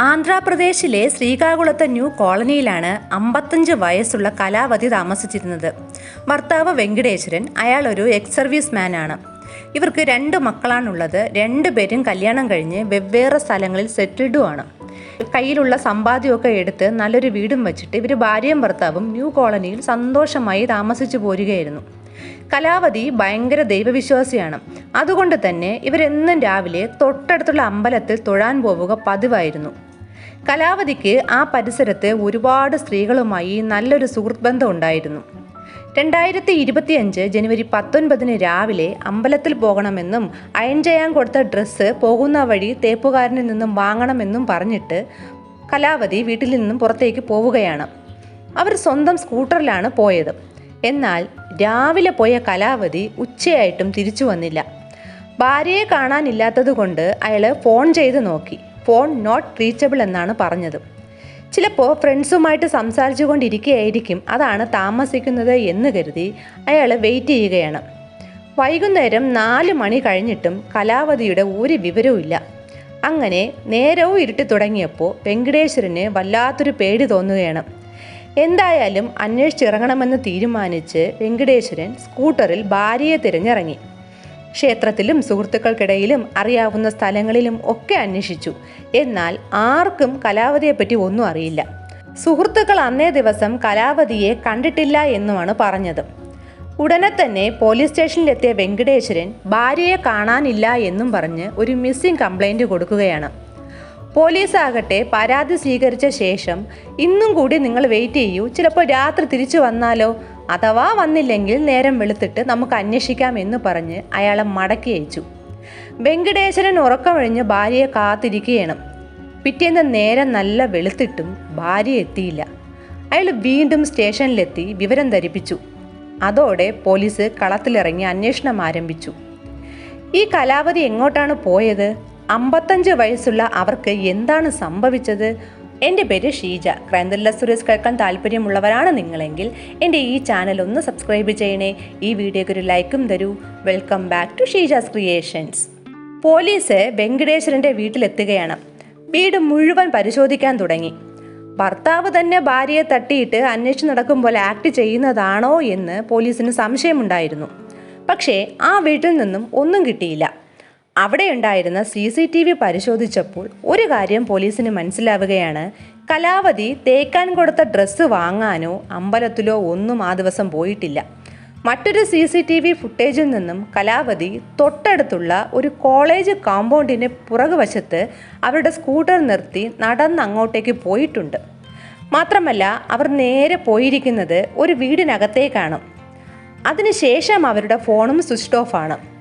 ആന്ധ്രാപ്രദേശിലെ ശ്രീകാകുളത്തെ ന്യൂ കോളനിയിലാണ് അമ്പത്തഞ്ച് വയസ്സുള്ള കലാവതി താമസിച്ചിരുന്നത്. ഭർത്താവ് വെങ്കടേശ്വരൻ അയാൾ ഒരു എക്സ് സർവീസ് മാനാണ് ഇവർക്ക് രണ്ട് മക്കളാണുള്ളത്. രണ്ടുപേരും കല്യാണം കഴിഞ്ഞ് വെവ്വേറെ സ്ഥലങ്ങളിൽ സെറ്റിൽഡുമാണ് കയ്യിലുള്ള സമ്പാദ്യമൊക്കെ എടുത്ത് നല്ലൊരു വീടും വെച്ചിട്ട് ഇവർ ഭാര്യയും ഭർത്താവും ന്യൂ കോളനിയിൽ സന്തോഷമായി താമസിച്ചു പോരുകയായിരുന്നു. കലാവതി ഭയങ്കര ദൈവവിശ്വാസിയാണ്. അതുകൊണ്ട് തന്നെ ഇവരെന്നും രാവിലെ തൊട്ടടുത്തുള്ള അമ്പലത്തിൽ തൊഴാൻ പോവുക പതിവായിരുന്നു. കലാവതിക്ക് ആ പരിസരത്ത് ഒരുപാട് സ്ത്രീകളുമായി നല്ലൊരു സുഹൃത്ത് ബന്ധം ഉണ്ടായിരുന്നു രണ്ടായിരത്തി ഇരുപത്തിയഞ്ച് ജനുവരി പത്തൊൻപതിന് രാവിലെ അമ്പലത്തിൽ പോകണമെന്നും അയൺ ചെയ്യാൻ കൊടുത്ത ഡ്രസ്സ് പോകുന്ന വഴി തേപ്പുകാരനിൽ നിന്നും വാങ്ങണമെന്നും പറഞ്ഞിട്ട് കലാവതി വീട്ടിൽ നിന്നും പുറത്തേക്ക് പോവുകയാണ്. അവർ സ്വന്തം സ്കൂട്ടറിലാണ് പോയത്. എന്നാൽ രാവിലെ പോയ കലാവതി ഉച്ചയായിട്ടും തിരിച്ചു വന്നില്ല. ഭാര്യയെ കാണാനില്ലാത്തത് കൊണ്ട് അയാൾ ഫോൺ ചെയ്ത് നോക്കി. ഫോൺ നോട്ട് റീച്ചബിൾ എന്നാണ് പറഞ്ഞത്. ചിലപ്പോൾ ഫ്രണ്ട്സുമായിട്ട് സംസാരിച്ചു കൊണ്ടിരിക്കുകയായിരിക്കും അതാണ് താമസിക്കുന്നത് എന്ന് കരുതി അയാൾ വെയിറ്റ് ചെയ്യുകയാണ്. വൈകുന്നേരം നാല് മണി കഴിഞ്ഞിട്ടും കലാവതിയുടെ ഒരു വിവരവുമില്ല അങ്ങനെ നേരവും ഇരുട്ടി തുടങ്ങിയപ്പോൾ വെങ്കടേശ്വരന് വല്ലാത്തൊരു പേടി തോന്നുകയാണ്. എന്തായാലും അന്വേഷിച്ചിറങ്ങണമെന്ന് തീരുമാനിച്ച് വെങ്കടേശ്വരൻ സ്കൂട്ടറിൽ ഭാര്യയെ തിരഞ്ഞിറങ്ങി. ക്ഷേത്രത്തിലും സുഹൃത്തുക്കൾക്കിടയിലും അറിയാവുന്ന സ്ഥലങ്ങളിലും ഒക്കെ അന്വേഷിച്ചു. എന്നാൽ ആർക്കും കലാവതിയെപ്പറ്റി ഒന്നും അറിയില്ല. സുഹൃത്തുക്കൾ അന്നേ ദിവസം കലാവതിയെ കണ്ടിട്ടില്ല എന്നുമാണ് പറഞ്ഞത്. ഉടനെ തന്നെ പോലീസ് സ്റ്റേഷനിലെത്തിയ വെങ്കടേശ്വരൻ ഭാര്യയെ കാണാനില്ല എന്നും പറഞ്ഞ് ഒരു മിസ്സിംഗ് കംപ്ലൈന്റ് കൊടുക്കുകയാണ്. പോലീസ് ആകട്ടെ പരാതി സ്വീകരിച്ച ശേഷം ഇന്നും കൂടി നിങ്ങൾ വെയിറ്റ് ചെയ്യൂ. ചിലപ്പോൾ രാത്രി തിരിച്ചു വന്നാലോ? അഥവാ വന്നില്ലെങ്കിൽ നേരം വെളുത്തിട്ട് നമുക്ക് അന്വേഷിക്കാം എന്ന് പറഞ്ഞ് അയാളെ മടക്കി അയച്ചു. വെങ്കടേശ്വരൻ ഉറക്കമഴിഞ്ഞ് ഭാര്യയെ കാത്തിരിക്കുകയാണ്. പിറ്റേന്ന് നേരം നല്ല വെളുത്തിട്ടും ഭാര്യ എത്തിയില്ല. അയാൾ വീണ്ടും സ്റ്റേഷനിലെത്തി വിവരം ധരിപ്പിച്ചു. അതോടെ പോലീസ് കളത്തിലിറങ്ങി അന്വേഷണം ആരംഭിച്ചു. ഈ കലാവതി എങ്ങോട്ടാണ് പോയത്? അമ്പത്തഞ്ച് വയസ്സുള്ള അവർക്ക് എന്താണ് സംഭവിച്ചത്? എന്റെ പേര് ഷീജ. ക്രൈം സുരേഷ് കേൾക്കാൻ താല്പര്യമുള്ളവരാണ് നിങ്ങളെങ്കിൽ എന്റെ ഈ ചാനൽ ഒന്ന് സബ്സ്ക്രൈബ് ചെയ്യണേ. ഈ വീഡിയോയ്ക്ക് ഒരു ലൈക്കും തരൂ. Welcome back to Sheeja's creations police വെങ്കടേശ്വരന്റെ വീട്ടിലെത്തുകയാണ്. വീട് മുഴുവൻ പരിശോധിക്കാൻ തുടങ്ങി. ഭർത്താവ് തന്നെ ഭാര്യയെ തട്ടിയിട്ട് അന്വേഷിച്ച് നടക്കുമ്പോൾ ആക്ട് ചെയ്യുന്നതാണോ എന്ന് പോലീസിന് സംശയമുണ്ടായിരുന്നു. പക്ഷേ ആ വീട്ടിൽ നിന്നും ഒന്നും കിട്ടിയില്ല. അവിടെ ഉണ്ടായിരുന്ന സി സി ടി വി പരിശോധിച്ചപ്പോൾ ഒരു കാര്യം പോലീസിന് മനസ്സിലാവുകയാണ്. കലാവതി തേക്കാൻ കൊടുത്ത ഡ്രസ്സ് വാങ്ങാനോ അമ്പലത്തിലോ ഒന്നും ആ ദിവസം പോയിട്ടില്ല. മറ്റൊരു സി സി ടി വി ഫുട്ടേജിൽ നിന്നും കലാവതി തൊട്ടടുത്തുള്ള ഒരു കോളേജ് കോമ്പൗണ്ടിന്റെ പുറകുവശത്ത് അവരുടെ സ്കൂട്ടർ നിർത്തി നടന്ന് അങ്ങോട്ടേക്ക് പോയിട്ടുണ്ട്. മാത്രമല്ല അവർ നേരെ പോയിരിക്കുന്നത് ഒരു വീടിനകത്തേക്കാണ്. അതിനുശേഷം അവരുടെ ഫോണും സ്വിച്ച് ഓഫ് ആണ്.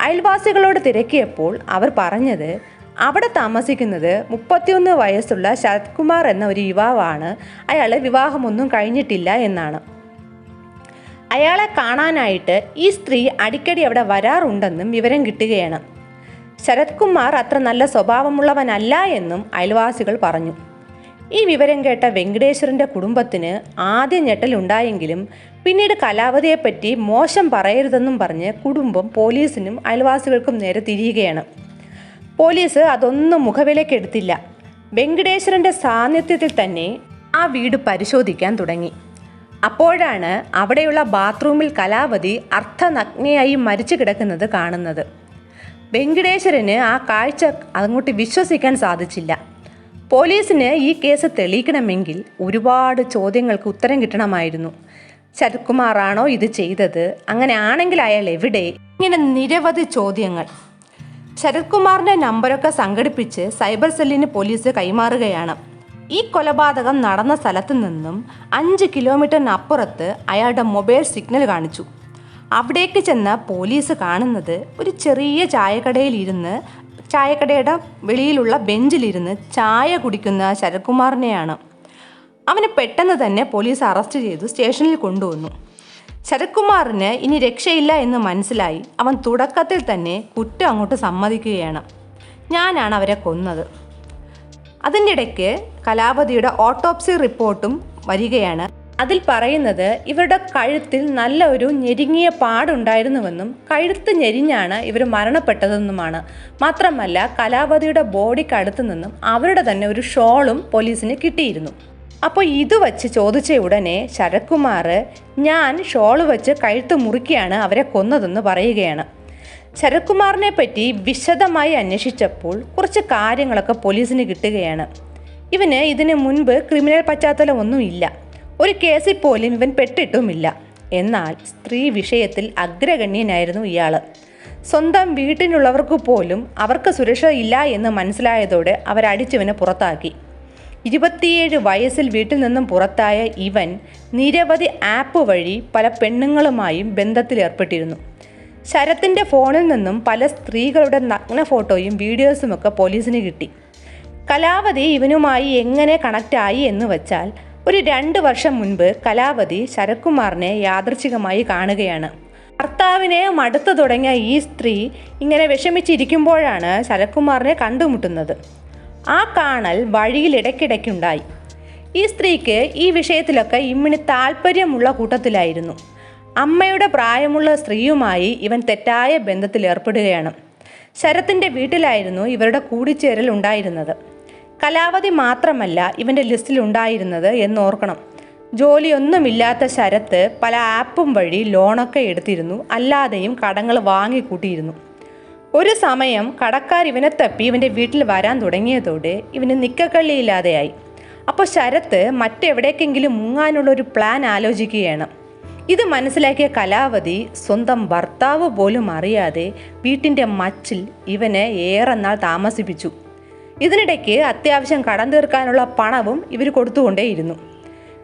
അയൽവാസികളോട് തിരക്കിയപ്പോൾ അവർ പറഞ്ഞത് അവിടെ താമസിക്കുന്നത് മുപ്പത്തിയൊന്ന് വയസ്സുള്ള ശരത് കുമാർ എന്ന ഒരു യുവാവാണ്. അയാളെ വിവാഹമൊന്നും കഴിഞ്ഞിട്ടില്ല എന്നാണ്. അയാളെ കാണാനായിട്ട് ഈ സ്ത്രീ അടിക്കടി അവിടെ വരാറുണ്ടെന്നും വിവരം കിട്ടുകയാണ്. ശരത് കുമാർ അത്ര നല്ല സ്വഭാവമുള്ളവനല്ല എന്നും അയൽവാസികൾ പറഞ്ഞു. ഈ വിവരം കേട്ട വെങ്കടേശ്വരന്റെ കുടുംബത്തിന് ആദ്യ ഞെട്ടലുണ്ടായെങ്കിലും പിന്നീട് കലാവതിയെപ്പറ്റി മോശം പറയരുതെന്നും പറഞ്ഞ് കുടുംബം പോലീസിനും അയൽവാസികൾക്കും നേരെ തിരിയുകയാണ്. പോലീസ് അതൊന്നും മുഖവിലേക്കെടുത്തില്ല വെങ്കടേശ്വരന്റെ സാന്നിധ്യത്തിൽ തന്നെ ആ വീട് പരിശോധിക്കാൻ തുടങ്ങി. അപ്പോഴാണ് അവിടെയുള്ള ബാത്റൂമിൽ കലാവതി അർത്ഥനഗ്നയായി മരിച്ചു കിടക്കുന്നത് കാണുന്നത്. വെങ്കടേശ്വരന് ആ കാഴ്ച അങ്ങോട്ട് വിശ്വസിക്കാൻ സാധിച്ചില്ല. പോലീസിന് ഈ കേസ് തെളിയിക്കണമെങ്കിൽ ഒരുപാട് ചോദ്യങ്ങൾക്ക് ഉത്തരം കിട്ടണമായിരുന്നു. ശരത്കുമാറാണോ ഇത് ചെയ്തത്? അങ്ങനെ ആണെങ്കിൽ അയാൾ എവിടെ? ഇങ്ങനെ നിരവധി ചോദ്യങ്ങൾ. ശരത്കുമാറിന്റെ നമ്പരൊക്കെ സംഘടിപ്പിച്ച് സൈബർ സെല്ലിന് പോലീസ് കൈമാറുകയാണ്. ഈ കൊലപാതകം നടന്ന സ്ഥലത്ത് നിന്നും അഞ്ച് കിലോമീറ്ററിനപ്പുറത്ത് അയാളുടെ മൊബൈൽ സിഗ്നൽ കാണിച്ചു. അവിടേക്ക് ചെന്ന പോലീസ് കാണുന്നത് ഒരു ചെറിയ ചായക്കടയിൽ ഇരുന്ന് ചായക്കടയുടെ വെളിയിലുള്ള ബെഞ്ചിലിരുന്ന് ചായ കുടിക്കുന്ന ശരത്കുമാറിനെയാണ്. അവനെ പെട്ടെന്ന് തന്നെ പോലീസ് അറസ്റ്റ് ചെയ്തു സ്റ്റേഷനിൽ കൊണ്ടുവന്നു. ശരത്കുമാറിന് ഇനി രക്ഷയില്ല എന്ന് മനസ്സിലായി അവൻ തുടക്കത്തിൽ തന്നെ കുറ്റം അങ്ങോട്ട് സമ്മതിക്കുകയാണ്. ഞാനാണ് അവരെ കൊന്നത്. അതിന്റെ ഇടയ്ക്ക് കലാപതിയുടെ ഓട്ടോപ്സി റിപ്പോർട്ടും വരികയാണ് അതിൽ പറയുന്നത് ഇവരുടെ കഴുത്തിൽ നല്ല ഒരു ഞെരുങ്ങിയ പാടുണ്ടായിരുന്നുവെന്നും കഴുത്ത് ഞെരിഞ്ഞാണ് ഇവർ മരണപ്പെട്ടതെന്നുമാണ്. മാത്രമല്ല കലാപതിയുടെ ബോഡിക്ക് അടുത്ത് നിന്നും അവരുടെ തന്നെ ഒരു ഷോളും പോലീസിന് കിട്ടിയിരുന്നു. അപ്പോൾ ഇത് വച്ച് ചോദിച്ച ഉടനെ ശരത്കുമാർ ഞാൻ ഷോൾ വെച്ച് കഴുത്ത് മുറുക്കിയാണ് അവരെ കൊന്നതെന്ന് പറയുകയാണ്. ശരത്കുമാറിനെ പറ്റി വിശദമായി അന്വേഷിച്ചപ്പോൾ കുറച്ച് കാര്യങ്ങളൊക്കെ പോലീസിന് കിട്ടുകയാണ്. ഇവന് ഇതിനു മുൻപ് ക്രിമിനൽ പശ്ചാത്തലം ഒന്നുമില്ല ഒരു കേസിൽ പോലും ഇവൻ പെട്ടിട്ടുമില്ല. എന്നാൽ സ്ത്രീ വിഷയത്തിൽ അഗ്രഗണ്യനായിരുന്നു ഇയാൾ സ്വന്തം വീട്ടിലുള്ളവർക്ക് പോലും അവർക്ക് സുരക്ഷ ഇല്ല എന്ന് മനസ്സിലായതോടെ അവരടിച്ചവനെ പുറത്താക്കി. ഇരുപത്തിയേഴ് വയസ്സിൽ വീട്ടിൽ നിന്നും പുറത്തായ ഇവൻ നിരവധി ആപ്പ് വഴി പല പെണ്ണുങ്ങളുമായും ബന്ധത്തിലേർപ്പെട്ടിരുന്നു. ശരത്തിന്റെ ഫോണിൽ നിന്നും പല സ്ത്രീകളുടെ നഗ്ന ഫോട്ടോയും വീഡിയോസുമൊക്കെ പോലീസിന് കിട്ടി. കലാവതി ഇവനുമായി എങ്ങനെ കണക്റ്റായി എന്ന് വച്ചാൽ ഒരു രണ്ട് വർഷം മുൻപ് കലാവതി ശരത്കുമാറിനെ യാദൃച്ഛികമായി കാണുകയാണ്. ഭർത്താവിനെ മടുത്തു തുടങ്ങിയ ഈ സ്ത്രീ ഇങ്ങനെ വിഷമിച്ചിരിക്കുമ്പോഴാണ് ശരത്കുമാറിനെ കണ്ടുമുട്ടുന്നത്. ആ കാണൽ വഴിയിൽ ഇടയ്ക്കിടയ്ക്കുണ്ടായി. ഈ സ്ത്രീക്ക് ഈ വിഷയത്തിലൊക്കെ ഇമ്മിണി താല്പര്യമുള്ള കൂട്ടത്തിലായിരുന്നു. അമ്മയുടെ പ്രായമുള്ള സ്ത്രീയുമായി ഇവൻ തെറ്റായ ബന്ധത്തിൽ ഏർപ്പെടുകയാണ്. ശരത്തിന്റെ വീട്ടിലായിരുന്നു ഇവരുടെ കൂടിച്ചേരൽ ഉണ്ടായിരുന്നത്. കലാവധി മാത്രമല്ല ഇവന്റെ ലിസ്റ്റിൽ ഉണ്ടായിരുന്നത് എന്നോർക്കണം. ജോലിയൊന്നുമില്ലാത്ത ശരത്ത് പല ആപ്പും വഴി ലോണൊക്കെ എടുത്തിരുന്നു. അല്ലാതെയും കടങ്ങൾ വാങ്ങിക്കൂട്ടിയിരുന്നു. ഒരു സമയം കടക്കാർ ഇവനെ തപ്പി ഇവന്റെ വീട്ടിൽ വരാൻ തുടങ്ങിയതോടെ ഇവന് നിക്കക്കള്ളിയില്ലാതെയായി. അപ്പോൾ ശരത്ത് മറ്റെവിടേക്കെങ്കിലും മുങ്ങാനുള്ള ഒരു പ്ലാൻ ആലോചിക്കുകയാണ്. ഇത് മനസ്സിലാക്കിയ കലാവതി സ്വന്തം ഭർത്താവ് പോലും അറിയാതെ വീട്ടിന്റെ മച്ചിൽ ഇവനെ ഏറെ നാൾ താമസിപ്പിച്ചു. ഇതിനിടയ്ക്ക് അത്യാവശ്യം കടം തീർക്കാനുള്ള പണവും ഇവർ കൊടുത്തുകൊണ്ടേയിരുന്നു.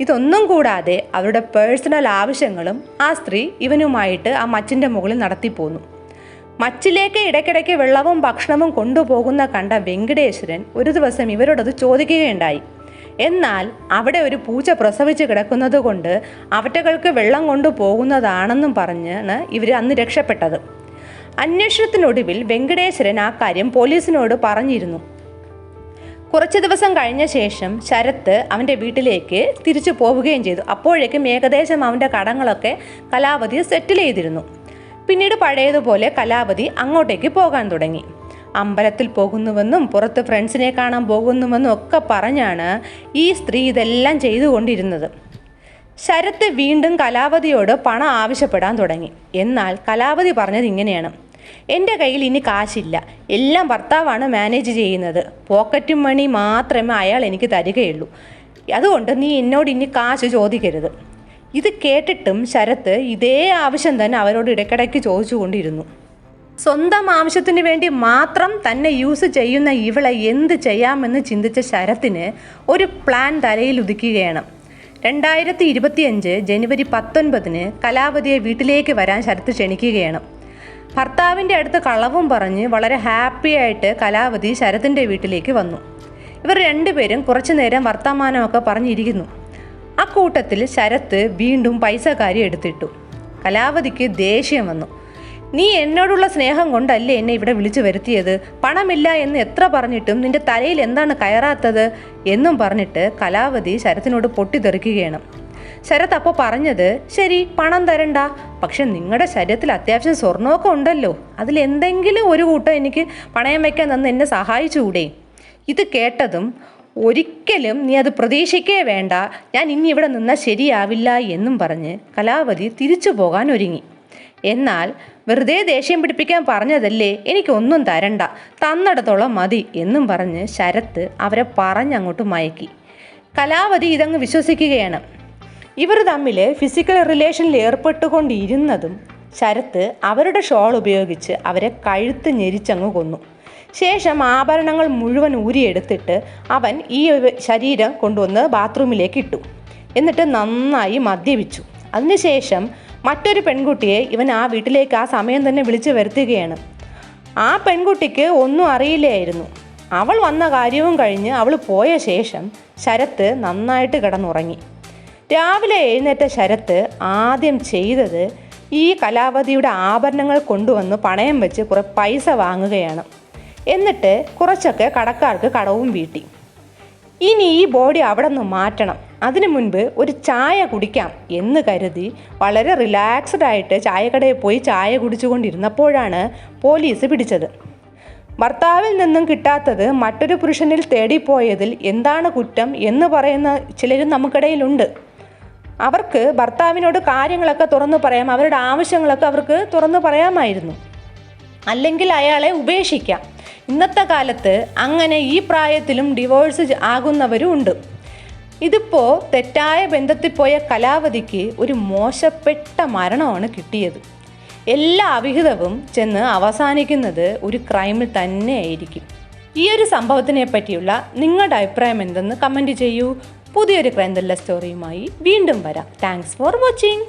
ഇതൊന്നും കൂടാതെ അവരുടെ പേഴ്സണൽ ആവശ്യങ്ങളും ആ സ്ത്രീ ഇവനുമായിട്ട് ആ മച്ചിന്റെ മുകളിൽ നടത്തിപ്പോന്നു. മച്ചിലേക്ക് ഇടയ്ക്കിടയ്ക്ക് വെള്ളവും ഭക്ഷണവും കൊണ്ടുപോകുന്ന കണ്ട വെങ്കടേശ്വരൻ ഒരു ദിവസം ഇവരോടത് ചോദിക്കുകയുണ്ടായി. എന്നാൽ അവിടെ ഒരു പൂച്ച പ്രസവിച്ച് കിടക്കുന്നത് കൊണ്ട് അവറ്റകൾക്ക് വെള്ളം കൊണ്ടുപോകുന്നതാണെന്നും പറഞ്ഞാണ് ഇവർ അന്ന് രക്ഷപ്പെട്ടത്. അന്വേഷണത്തിനൊടുവിൽ വെങ്കടേശ്വരൻ ആ കാര്യം പോലീസിനോട് പറഞ്ഞിരുന്നു. കുറച്ച് ദിവസം കഴിഞ്ഞ ശേഷം ശരത്ത് അവന്റെ വീട്ടിലേക്ക് തിരിച്ചു പോവുകയും ചെയ്തു. അപ്പോഴേക്കും ഏകദേശം അവന്റെ കടങ്ങളൊക്കെ കലാപതി സെറ്റിൽ ചെയ്തിരുന്നു. പിന്നീട് പഴയതുപോലെ കലാപതി അങ്ങോട്ടേക്ക് പോകാൻ തുടങ്ങി. അമ്പലത്തിൽ പോകുന്നുവെന്നും പുറത്ത് ഫ്രണ്ട്സിനെ കാണാൻ പോകുന്നുവെന്നും ഒക്കെ പറഞ്ഞാണ് ഈ സ്ത്രീ ഇതെല്ലാം ചെയ്തുകൊണ്ടിരുന്നത്. ശരത്ത് വീണ്ടും കലാവതിയോട് പണം ആവശ്യപ്പെടാൻ തുടങ്ങി. എന്നാൽ കലാവതി പറഞ്ഞത് ഇങ്ങനെയാണ്. എന്റെ കയ്യിൽ ഇനി കാശില്ല. എല്ലാം ഭർത്താവാണ് മാനേജ് ചെയ്യുന്നത്. പോക്കറ്റ് മണി മാത്രമേ അയാൾ എനിക്ക് തരികയുള്ളൂ. അതുകൊണ്ട് നീ എന്നോട് ഇനി കാശ് ചോദിക്കരുത്. ഇത് കേട്ടിട്ടും ശരത്ത് ഇതേ ആവശ്യം തന്നെ അവരോട് ഇടയ്ക്കിടയ്ക്ക് ചോദിച്ചുകൊണ്ടിരുന്നു. സ്വന്തം ആവശ്യത്തിന് വേണ്ടി മാത്രം തന്നെ യൂസ് ചെയ്യുന്ന ഇവളെ എന്ത് ചെയ്യാമെന്ന് ചിന്തിച്ച ശരത്തിന് ഒരു പ്ലാൻ തലയിൽ ഉദിക്കുകയാണ്. രണ്ടായിരത്തി ഇരുപത്തിയഞ്ച് ജനുവരി പത്തൊൻപതിന് കലാപതിയെ വീട്ടിലേക്ക് വരാൻ ശരത്ത് ക്ഷണിക്കുകയാണ്. ഭർത്താവിന്റെ അടുത്ത് കളവും പറഞ്ഞ് വളരെ ഹാപ്പി ആയിട്ട് കലാവതി ശരത്തിന്റെ വീട്ടിലേക്ക് വന്നു. ഇവർ രണ്ടുപേരും കുറച്ചു നേരം വർത്തമാനമൊക്കെ പറഞ്ഞിരിക്കുന്നു. ആ കൂട്ടത്തിൽ ശരത്ത് വീണ്ടും പൈസ കാര്യം എടുത്തിട്ടു. കലാവതിക്ക് ദേഷ്യം വന്നു. നീ എന്നോടുള്ള സ്നേഹം കൊണ്ടല്ലേ എന്നെ ഇവിടെ വിളിച്ചു വരുത്തിയത്? പണമില്ല എന്ന് എത്ര പറഞ്ഞിട്ടും നിന്റെ തലയിൽ എന്താണ് കയറാത്തത്? എന്നും പറഞ്ഞിട്ട് കലാവതി ശരത്തിനോട് പൊട്ടിത്തെറിക്കുകയാണ്. ശരത് അപ്പോൾ പറഞ്ഞത് ശരി പണം തരണ്ട. പക്ഷെ നിങ്ങളുടെ ശരീരത്തിൽ അത്യാവശ്യം സ്വർണമൊക്കെ ഉണ്ടല്ലോ. അതിൽ എന്തെങ്കിലും ഒരു കൂട്ടം എനിക്ക് പണയം വയ്ക്കാൻ തന്ന് എന്നെ സഹായിച്ചുകൂടെ? ഇത് കേട്ടതും ഒരിക്കലും നീ അത് പ്രതീക്ഷിക്കേ വേണ്ട. ഞാൻ ഇനി ഇവിടെ നിന്നാൽ ശരിയാവില്ല എന്നും പറഞ്ഞ് കലാവതി തിരിച്ചു പോകാൻ ഒരുങ്ങി. എന്നാൽ വെറുതെ ദേഷ്യം പിടിപ്പിക്കാൻ പറഞ്ഞതല്ലേ എനിക്കൊന്നും തരണ്ട. തന്നിടത്തോളം മതി എന്നും പറഞ്ഞ് ശരത്ത് അവരെ പറഞ്ഞങ്ങോട്ട് മയക്കി. കലാവതി ഇതങ്ങ് വിശ്വസിക്കുകയാണ്. ഇവർ തമ്മിൽ ഫിസിക്കൽ റിലേഷനിൽ ഏർപ്പെട്ടുകൊണ്ടിരുന്നതും ശരത്ത് അവരുടെ ഷോൾ ഉപയോഗിച്ച് അവരെ കഴുത്ത് ഞെരിച്ചങ്ങ് കൊന്നു. ശേഷം ആഭരണങ്ങൾ മുഴുവൻ ഊരിയെടുത്തിട്ട് അവൻ ഈ ശരീരം കൊണ്ടുവന്ന് ബാത്റൂമിലേക്ക് ഇട്ടു. എന്നിട്ട് നന്നായി മദ്യപിച്ചു. അതിനുശേഷം മറ്റൊരു പെൺകുട്ടിയെ ഇവൻ ആ വീട്ടിലേക്ക് ആ സമയം തന്നെ വിളിച്ചു വരുത്തുകയാണ്. ആ പെൺകുട്ടിക്ക് ഒന്നും അറിയില്ലായിരുന്നു. അവൾ വന്ന കാര്യവും കഴിഞ്ഞ് അവൾ പോയ ശേഷം ശരത്ത് നന്നായിട്ട് കിടന്നുറങ്ങി. രാവിലെ എഴുന്നേറ്റ ശരത്ത് ആദ്യം ചെയ്തത് ഈ കലാവതിയുടെ ആഭരണങ്ങൾ കൊണ്ടുവന്ന് പണയം വെച്ച് കുറേ പൈസ വാങ്ങുകയാണ്. എന്നിട്ട് കുറച്ചൊക്കെ കടക്കാർക്ക് കടവും വീട്ടി. ഇനി ഈ ബോഡി അവിടെ നിന്ന് മാറ്റണം. അതിനു മുൻപ് ഒരു ചായ കുടിക്കാം എന്ന് കരുതി വളരെ റിലാക്സ്ഡ് ആയിട്ട് ചായക്കടയിൽ പോയി ചായ കുടിച്ചുകൊണ്ടിരുന്നപ്പോഴാണ് പോലീസ് പിടിച്ചത്. ഭർത്താവിൽ നിന്നും കിട്ടാത്തത് മറ്റൊരു പുരുഷനിൽ തേടിപ്പോയതിൽ എന്താണ് കുറ്റം എന്ന് പറയുന്ന ചിലരും നമുക്കിടയിലുണ്ട്. അവർക്ക് ഭർത്താവിനോട് കാര്യങ്ങളൊക്കെ തുറന്നു പറയാം അവരുടെ ആവശ്യങ്ങളൊക്കെ അവർക്ക് തുറന്നു പറയാമായിരുന്നു. അല്ലെങ്കിൽ അയാളെ ഉപേക്ഷിക്കാം. ഇന്നത്തെ കാലത്ത് അങ്ങനെ ഈ പ്രായത്തിലും ഡിവോഴ്സ് ആകുന്നവരും ഉണ്ട്. ഇതിപ്പോൾ തെറ്റായ ബന്ധത്തിൽ പോയ കലാവതിക്ക് ഒരു മോശപ്പെട്ട മരണമാണ് കിട്ടിയത്. എല്ലാ അവിഹിതവും ചെന്ന് അവസാനിക്കുന്നത് ഒരു ക്രൈമിൽ തന്നെയായിരിക്കും. ഈ ഒരു സംഭവത്തിനെ പറ്റിയുള്ള നിങ്ങളുടെ അഭിപ്രായം എന്തെന്ന് കമന്റ് ചെയ്യൂ. പുതിയൊരു ക്രൈം സ്റ്റോറിയുമായി വീണ്ടും വരാം. Thanks for watching